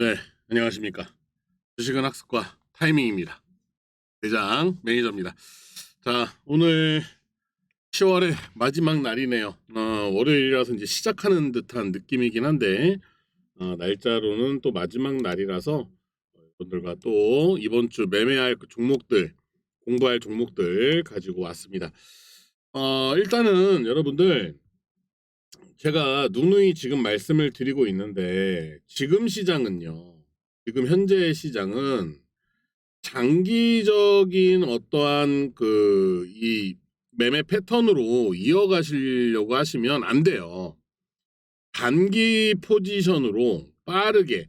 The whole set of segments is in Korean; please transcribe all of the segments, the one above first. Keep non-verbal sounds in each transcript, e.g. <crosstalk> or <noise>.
네, 안녕하십니까. 주식은 학습과 타이밍입니다. 대장 매니저입니다. 자, 오늘 10월의 마지막 날이네요. 어, 월요일이라서 이제 시작하는 듯한 느낌이긴 한데, 어, 날짜로는 또 마지막 날이라서 여러분들과 또 이번 주 매매할 그 종목들, 공부할 종목들 가지고 왔습니다. 어, 일단은 여러분들 제가 누누이 지금 말씀을 드리고 있는데 지금 시장은요. 지금 현재 시장은 장기적인 어떠한 그 이 매매 패턴으로 이어가시려고 하시면 안 돼요. 단기 포지션으로 빠르게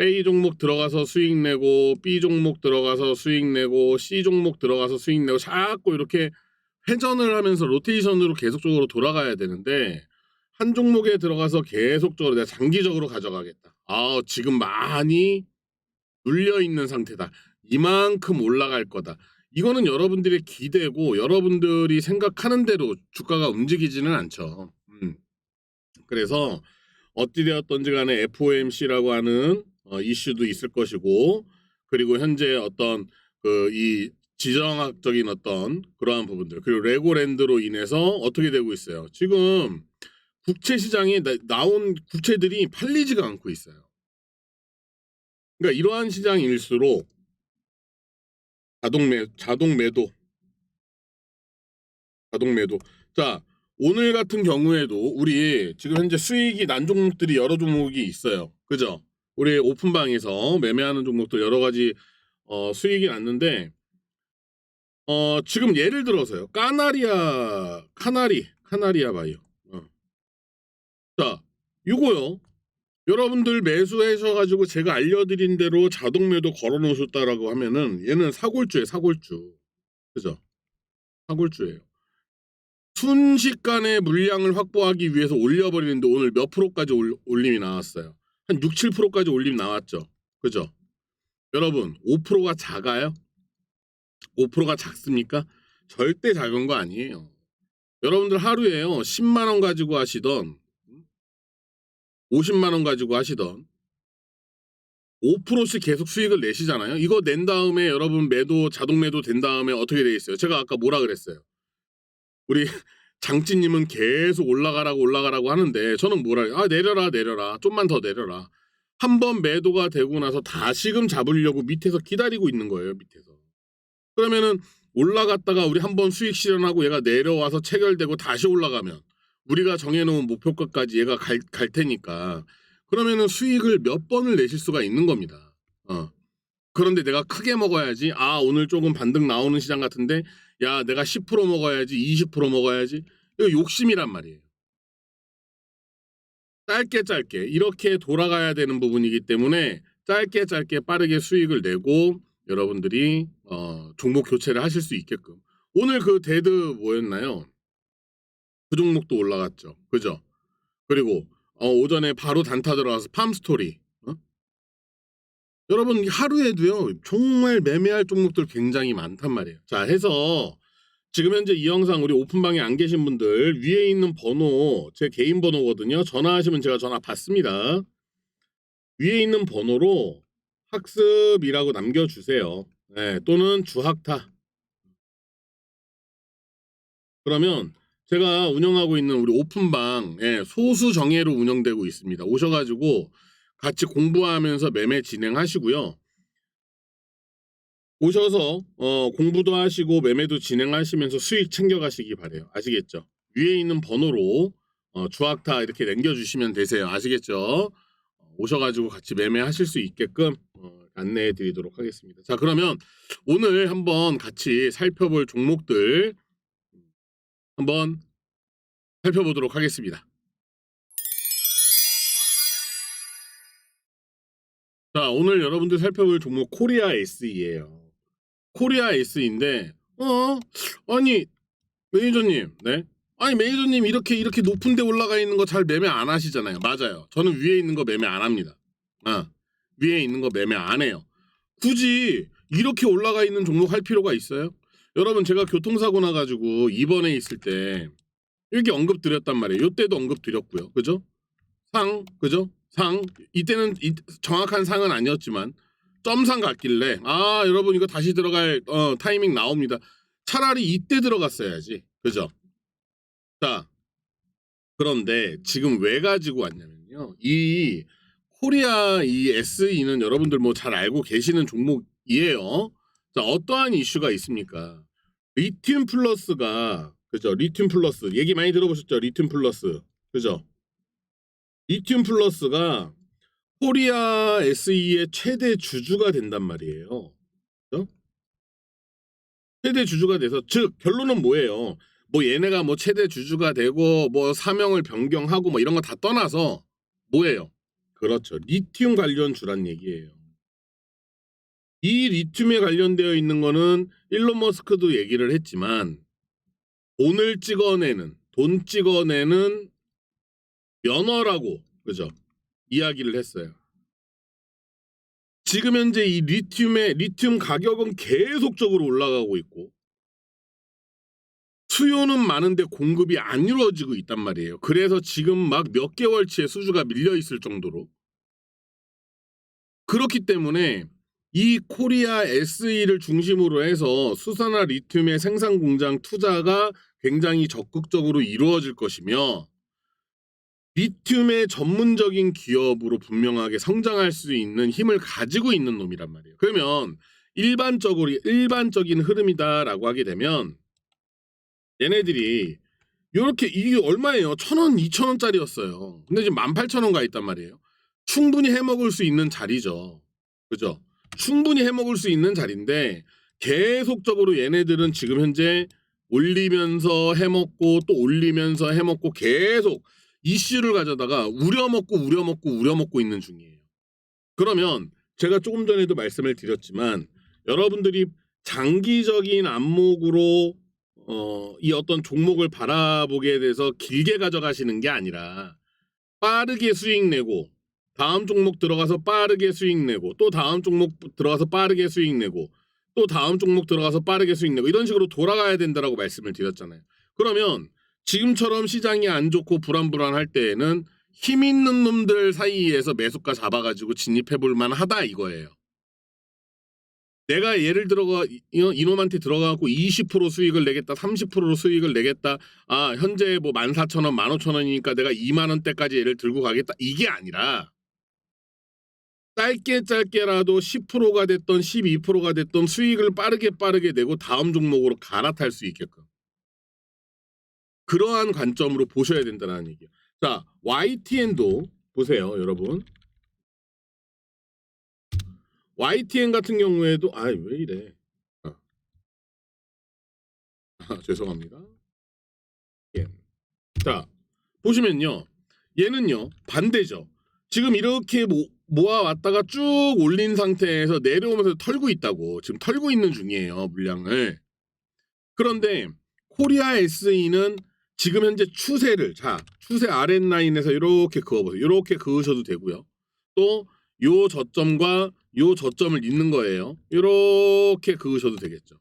A 종목 들어가서 수익 내고 B 종목 들어가서 수익 내고 C 종목 들어가서 수익 내고 자꾸 이렇게 회전을 하면서 로테이션으로 계속적으로 돌아가야 되는데 한 종목에 들어가서 계속적으로 내가 장기적으로 가져가겠다. 아, 지금 많이 눌려 있는 상태다. 이만큼 올라갈 거다. 이거는 여러분들의 기대고 여러분들이 생각하는 대로 주가가 움직이지는 않죠. 음. 그래서 어찌되었던지 간에 FOMC라고 하는 어, 이슈도 있을 것이고 그리고 현재 어떤 그 이 지정학적인 어떤 그러한 부분들 그리고 레고랜드로 인해서 어떻게 되고 있어요. 지금 국채 시장에 나, 나온 국채들이 팔리지가 않고 있어요. 그러니까 이러한 시장일수록 자동 매 자동 매도 자동 매도 자 오늘 같은 경우에도 우리 지금 현재 수익이 난 종목들이 여러 종목이 있어요. 그죠? 우리 오픈방에서 매매하는 종목도 여러 가지 어, 수익이 났는데 어, 지금 예를 들어서요. 까나리아 카나리 카나리아 바이오 어. 자, 이거요. 여러분들 매수하셔가지고 제가 알려드린 대로 자동 매도 걸어 놓으셨다라고 하면은 얘는 사골주예요, 사골주. 그죠? 사골주예요. 순식간에 물량을 확보하기 위해서 올려버리는데 오늘 몇 프로까지 올, 올림이 나왔어요? 한 6, 7%까지 올림 나왔죠? 그죠? 여러분, 5%가 작아요? 5%가 작습니까? 절대 작은 거 아니에요. 여러분들 하루에요, 10만 원 가지고 하시던 50만 원 가지고 하시던 5%씩 계속 수익을 내시잖아요. 이거 낸 다음에 여러분 매도 자동 매도 된 다음에 어떻게 돼 있어요? 제가 아까 뭐라 그랬어요? 우리 <laughs> 장찌님은 계속 올라가라고 올라가라고 하는데 저는 뭐라 해요? 아 내려라 내려라 좀만 더 내려라. 한 번 매도가 되고 나서 다시금 잡으려고 밑에서 기다리고 있는 거예요 밑에서. 그러면은 올라갔다가 우리 한 번 수익 실현하고 얘가 내려와서 체결되고 다시 올라가면 우리가 정해놓은 목표가까지 얘가 갈, 갈 테니까 그러면은 수익을 몇 번을 내실 수가 있는 겁니다. 어. 그런데 내가 크게 먹어야지. 아 오늘 조금 반등 나오는 시장 같은데 야 내가 10% 먹어야지, 20% 먹어야지. 이거 욕심이란 말이에요. 짧게 짧게 이렇게 돌아가야 되는 부분이기 때문에 짧게 짧게 빠르게 수익을 내고 여러분들이 어, 종목 교체를 하실 수 있게끔 오늘 그 데드 뭐였나요? 그 종목도 올라갔죠. 그죠? 그리고 어, 오전에 바로 단타 들어와서 팜스토리. 어? 여러분 하루에도요 정말 매매할 종목들 굉장히 많단 말이에요. 자 해서 지금 현재 이 영상 우리 오픈방에 안 계신 분들 위에 있는 번호 제 개인 번호거든요. 전화하시면 제가 전화 받습니다. 위에 있는 번호로 학습이라고 남겨주세요. 네, 또는 주학타. 그러면 제가 운영하고 있는 우리 오픈방 예, 소수 정예로 운영되고 있습니다. 오셔가지고 같이 공부하면서 매매 진행하시고요. 오셔서 어, 공부도 하시고 매매도 진행하시면서 수익 챙겨가시기 바래요. 아시겠죠? 위에 있는 번호로 어, 주학타 이렇게 남겨주시면 되세요. 아시겠죠? 오셔가지고 같이 매매하실 수 있게끔 어, 안내해 드리도록 하겠습니다. 자 그러면 오늘 한번 같이 살펴볼 종목들 한번 살펴보도록 하겠습니다. 자, 오늘 여러분들 살펴볼 종목 코리아 S예요. 코리아 S인데, 어, 아니, 매니저님, 네? 아니, 매니저님 이렇게, 이렇게 높은 데 올라가 있는 거 잘 매매 안 하시잖아요. 맞아요. 저는 위에 있는 거 매매 안 합니다. 아, 위에 있는 거 매매 안 해요. 굳이 이렇게 올라가 있는 종목 할 필요가 있어요? 여러분, 제가 교통사고 나가지고 입원해 있을 때, 이렇게 언급 드렸단 말이에요. 요때도 언급 드렸고요. 그죠? 상, 그죠? 상 이때는 이- 정확한 상은 아니었지만 점상 갔길래 아 여러분 이거 다시 들어갈 어, 타이밍 나옵니다. 차라리 이때 들어갔어야지. 그죠? 자 그런데 지금 왜 가지고 왔냐면요. 이 코리아 이 SE는 여러분들 뭐 잘 알고 계시는 종목이에요. 자 어떠한 이슈가 있습니까? 리튬 플러스가 그죠? 리튬 플러스 얘기 많이 들어보셨죠? 리튬 플러스 그죠? 리튬 플러스가 코리아 SE의 최대 주주가 된단 말이에요. 그죠? 최대 주주가 돼서 즉 결론은 뭐예요? 뭐 얘네가 뭐 최대 주주가 되고 뭐 사명을 변경하고 뭐 이런 거 다 떠나서 뭐예요? 그렇죠. 리튬 관련 주란 얘기예요. 이 리튬에 관련되어 있는 거는 일론 머스크도 얘기를 했지만 돈을 찍어내는 돈 찍어내는 면허라고 그죠? 이야기를 했어요. 지금 현재 이 리튬의 리튬 가격은 계속적으로 올라가고 있고 수요는 많은데 공급이 안 이루어지고 있단 말이에요. 그래서 지금 막 몇 개월치의 수주가 밀려 있을 정도로 그렇기 때문에 이 코리아 SE를 중심으로 해서 수산화 리튬의 생산 공장 투자가 굉장히 적극적으로 이루어질 것이며 리튬의 전문적인 기업으로 분명하게 성장할 수 있는 힘을 가지고 있는 놈이란 말이에요. 그러면 일반적으로 일반적인 흐름이다라고 하게 되면 얘네들이 이렇게 이게 얼마예요? 천 원, 이천 원짜리였어요. 근데 지금 만 팔천 원 가 있단 말이에요. 충분히 해먹을 수 있는 자리죠. 그죠? 충분히 해먹을 수 있는 자리인데 계속적으로 얘네들은 지금 현재 올리면서 해먹고 또 올리면서 해먹고 계속 이슈를 가져다가 우려먹고 우려먹고 우려먹고 있는 중이에요. 그러면 제가 조금 전에도 말씀을 드렸지만 여러분들이 장기적인 안목으로 어, 이 어떤 종목을 바라보게 돼서 길게 가져가시는 게 아니라 빠르게 수익 내고 다음 종목 들어가서 빠르게 수익 내고 또 다음 종목 들어가서 빠르게 수익 내고 또 다음 종목 들어가서 빠르게 수익 내고 이런 식으로 돌아가야 된다라고 말씀을 드렸잖아요. 그러면 지금처럼 시장이 안 좋고 불안불안할 때에는 힘 있는 놈들 사이에서 매수가 잡아가지고 진입해 볼 만하다 이거예요. 내가 예를 들어가 이- 이놈한테 들어가고 20% 수익을 내겠다, 30% 수익을 내겠다. 아 현재 뭐 14,000원, 15,000원이니까 내가 2만 원대까지 얘를 들고 가겠다. 이게 아니라 짧게 짧게라도 10%가 됐던 12%가 됐던 수익을 빠르게 빠르게 내고 다음 종목으로 갈아탈 수 있게끔. 그러한 관점으로 보셔야 된다는 얘기예요. 자, YTN도 보세요, 여러분. YTN 같은 경우에도 아, 왜 이래? 아, 아, 죄송합니다. 예. 자, 보시면요. 얘는요. 반대죠. 지금 이렇게 모, 모아왔다가 쭉 올린 상태에서 내려오면서 털고 있다고. 지금 털고 있는 중이에요 물량을. 그런데 코리아 SE는 지금 현재 추세를 자 추세 아랫라인에서 이렇게 그어보세요. 이렇게 그으셔도 되고요. 또 요 저점과 요 저점을 잇는 거예요. 이렇게 그으셔도 되겠죠.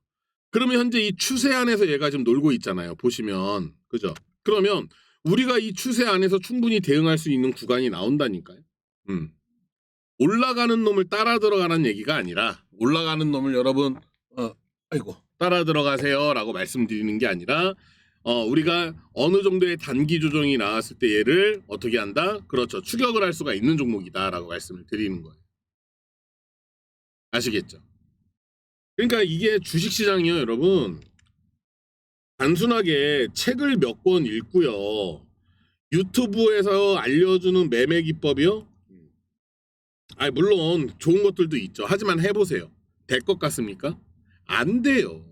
그러면 현재 이 추세 안에서 얘가 지금 놀고 있잖아요 보시면. 그죠? 그러면 우리가 이 추세 안에서 충분히 대응할 수 있는 구간이 나온다니까요. 음. 올라가는 놈을 따라 들어가는 얘기가 아니라 올라가는 놈을 여러분 어 아이고 따라 들어가세요라고 말씀드리는 게 아니라 어 우리가 어느 정도의 단기 조정이 나왔을 때 얘를 어떻게 한다? 그렇죠. 추격을 할 수가 있는 종목이다라고 말씀을 드리는 거예요. 아시겠죠? 그러니까 이게 주식 시장이요, 여러분. 단순하게 책을 몇 권 읽고요. 유튜브에서 알려주는 매매 기법이요? 아 물론 좋은 것들도 있죠. 하지만 해보세요. 될 것 같습니까? 안 돼요.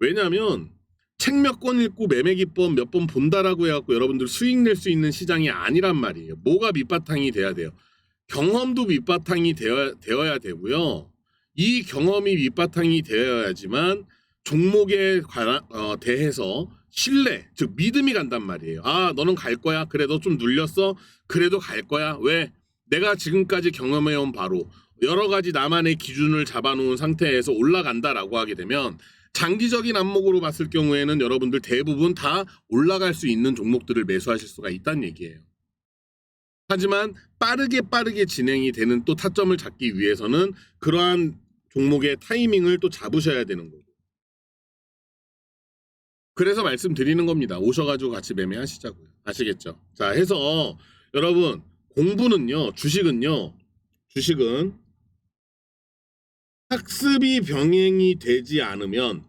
왜냐하면 책 몇 권 읽고 매매 기법 몇 번 본다라고 해갖고 여러분들 수익 낼 수 있는 시장이 아니란 말이에요. 뭐가 밑바탕이 돼야 돼요. 경험도 밑바탕이 되어, 되어야 되고요. 이 경험이 밑바탕이 되어야지만 종목에 관한, 어, 대해서 신뢰, 즉 믿음이 간단 말이에요. 아, 너는 갈 거야. 그래, 너 좀 눌렸어. 그래도 갈 거야. 왜? 내가 지금까지 경험해온 바로 여러 가지 나만의 기준을 잡아놓은 상태에서 올라간다라고 하게 되면 장기적인 안목으로 봤을 경우에는 여러분들 대부분 다 올라갈 수 있는 종목들을 매수하실 수가 있다는 얘기예요. 하지만 빠르게 빠르게 진행이 되는 또 타점을 잡기 위해서는 그러한 종목의 타이밍을 또 잡으셔야 되는 거고. 그래서 말씀드리는 겁니다. 오셔가지고 같이 매매하시자고요. 아시겠죠? 자, 해서 여러분 공부는요, 주식은요, 주식은 학습이 병행이 되지 않으면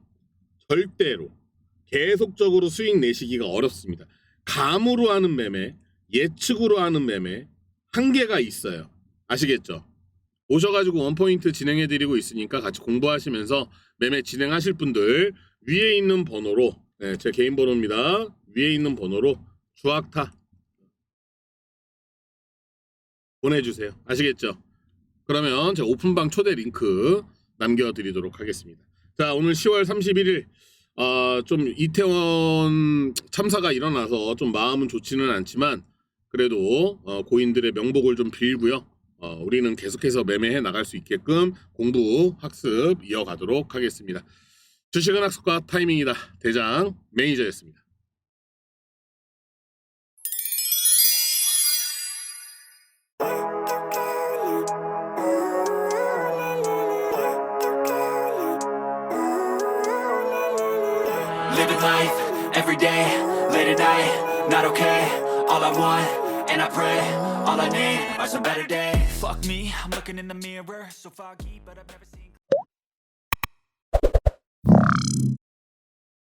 절대로 계속적으로 수익 내시기가 어렵습니다. 감으로 하는 매매, 예측으로 하는 매매 한계가 있어요. 아시겠죠? 오셔가지고 원포인트 진행해드리고 있으니까 같이 공부하시면서 매매 진행하실 분들 위에 있는 번호로 네, 제 개인 번호입니다. 위에 있는 번호로 주악타 보내주세요. 아시겠죠? 그러면 제가 오픈방 초대 링크 남겨드리도록 하겠습니다. 자 오늘 10월 31일 어, 좀 이태원 참사가 일어나서 좀 마음은 좋지는 않지만 그래도 어, 고인들의 명복을 좀 빌고요. 어, 우리는 계속해서 매매해 나갈 수 있게끔 공부 학습 이어가도록 하겠습니다. 주식은 학습과 타이밍이다. 대장 매니저였습니다. Living life every day, late at night, not okay. All I want, and I pray, all I need are some better days. Fuck me, I'm looking in the mirror, so foggy, but I've never.